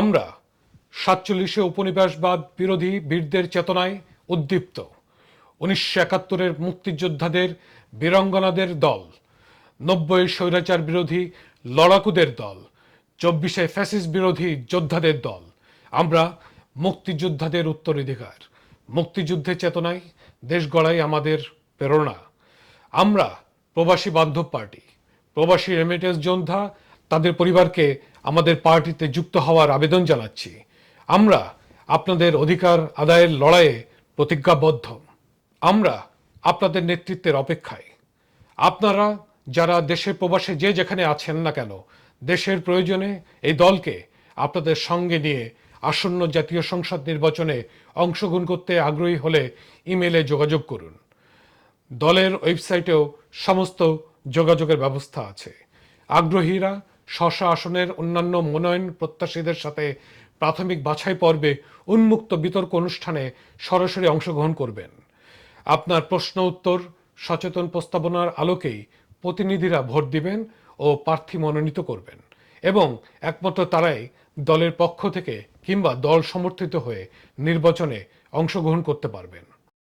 আমরা সাতচল্লিশে উপনিবেশবাদ বিরোধী বীরদের চেতনায় উদ্দীপ্ত। উনিশশো একাত্তরের মুক্তিযোদ্ধাদের বীরাঙ্গনাদের দল নব্বই স্বৈরাচার বিরোধী লড়াকুদের দল, চব্বিশে ফ্যাসিস বিরোধী যোদ্ধাদের দল। আমরা মুক্তিযোদ্ধাদের উত্তরাধিকার মুক্তিযুদ্ধের চেতনায়, দেশ গড়াই আমাদের প্রেরণা। আমরা প্রবাসী বান্ধব পার্টি, প্রবাসী রেমিটেন্স যোদ্ধা তাদের পরিবারকে আমাদের পার্টিতে যুক্ত হওয়ার আবেদন জানাচ্ছি। আমরা আপনাদের অধিকার আদায়ের লড়াইয়ে প্রতিজ্ঞাবদ্ধ। আমরা আপনাদের নেতৃত্বের অপেক্ষায়। আপনারা যারা দেশে প্রবাসে যে যেখানে আছেন না কেন, দেশের প্রয়োজনে এই দলকে আপনাদের সঙ্গে নিয়ে আসন্ন জাতীয় সংসদ নির্বাচনে অংশগ্রহণ করতে আগ্রহী হলে ইমেলে যোগাযোগ করুন। দলের ওয়েবসাইটেও সমস্ত যোগাযোগের ব্যবস্থা আছে। আগ্রহীরা স্ব আসনের অন্যান্য মনোনয়ন প্রত্যাশীদের সাথে প্রাথমিক বাছাই পর্বে উন্মুক্ত বিতর্ক অনুষ্ঠানে সরাসরি অংশগ্রহণ করবেন। আপনার প্রশ্ন উত্তর, সচেতন প্রস্তাবনার আলোকেই প্রতিনিধিরা ভোট দিবেন ও প্রার্থী মনোনীত করবেন এবং একমাত্র তারাই দলের পক্ষ থেকে কিংবা দল সমর্থিত হয়ে নির্বাচনে অংশগ্রহণ করতে পারবেন।